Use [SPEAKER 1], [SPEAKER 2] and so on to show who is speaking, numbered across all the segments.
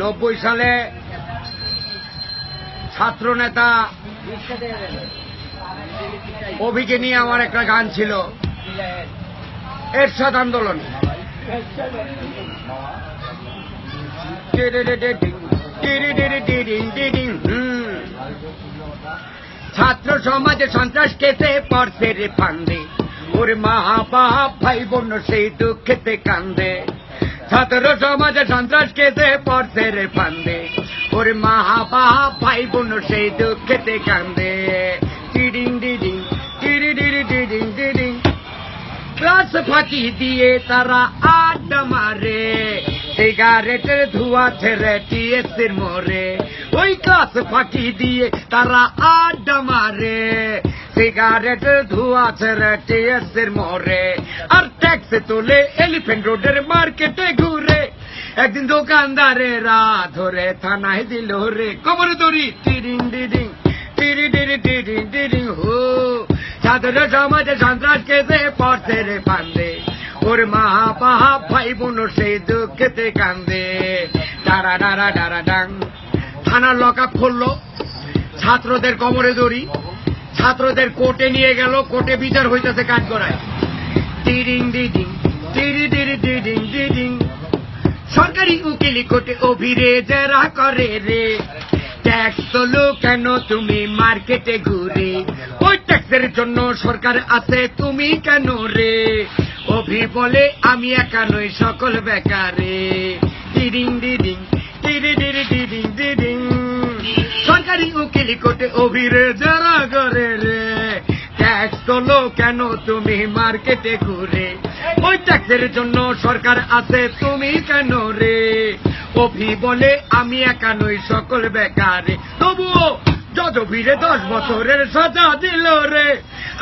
[SPEAKER 1] নব্বই সালে ছাত্র নেতা অভিকে নিয়ে আমার একটা গান ছিল। এরশাদ আন্দোলন। ছাত্র সমাজে সন্ত্রাস কেটে পড়ছে রে ফান্দে। ওরে মা বাপ ভাই বোন সেই দুঃখেতে কান্দে। ছাত্র সমাজে সন্ত্রাস কেটে পড়ছে রে ফান্দে। ওরে মা বাপ ভাই বোন সেই দুঃখেতে কান্দে। টিডিং ডিডিং টিডি ডিডি ডিডিং ডিডিং ক্লাস ফাঁকি দিয়ে তারা আড্ডা মারে। সিগারেটের ধোয়া ছেড়ে টিএসির মোরে ওই ক্লাস ফাঁকি দিয়ে তারা আড্ডা মারে। সিগারেটের ধোয়া ছেড়ে টিএসির মোরে আর ট্যাক্সে তোলে এলিফেন্ট রোডের মার্কেটে ঘুরে। একদিন দোকানদারেরা ধরে থানায় দিল রে, কবর দড়ি, টিডিং, ডিডিং টিরি টিরি টিরি টিরি হো। ছাত্র সমাজে সন্ত্রাস কেসে পড়ছে রে পান্দে ওর মা বাহা ভাই বোন সেই দুঃখেতে কান্দে ডারা ডারা ডারা, ডাং। থানার লকআপ খুললো ছাত্রদের কোমরে দড়ি, ছাত্রদের কোর্টে নিয়ে গেল, কোর্টে বিচার হইতেছে কাজ করায় ডিডিং ডিডিং সরকারি উকিলি কোর্টে অভিরে জেরা করে রে ট্যাক্স তোলো কেন তুমি মার্কেটে ঘুরে ওই ট্যাক্সের জন্য সরকার আছে তুমি কেন রে অভি বলে আমি একা নই সকল বেকারে ডিডিং ডিডিং ডিডি ডিডি সরকারি উকিলি কোর্টে অভিরে যারা করে রে তোলো কেন তুমি মার্কেটে ঘুরে? ওই ট্যাক্সের জন্য সরকার আছে, তুমি কেন রে? অভি বলে, আমি একা নই, সকল বেকারে। তবুও যত ভিড়ে দশ বছরের সাজা দিল রে।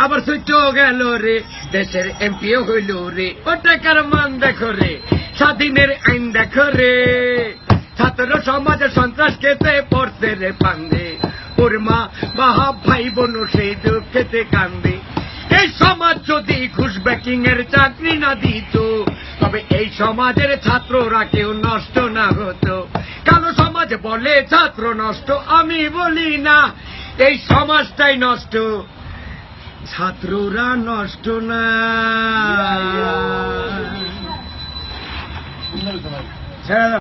[SPEAKER 1] আবার সুইচ গেল রে, দেশের এমপিও হইল রে। ও টাকার মান দেখো রে, স্বাধীনের আইন দেখো রে। ছাত্র সমাজে সন্ত্রাস খেতে পড়ছে রে পান্দে ওর মা বাহা ভাই বোন সেই দুঃখেতে কান্দে। এই সমাজ যদি ঘুষ ব্যাকিং এর চাকরি না দিত, তবে এই সমাজের ছাত্ররা কেউ নষ্ট না হতো। কালো সমাজ বলে, ছাত্র নষ্ট, আমি বলি না। এই সমাজটাই নষ্ট। ছাত্ররা নষ্ট না।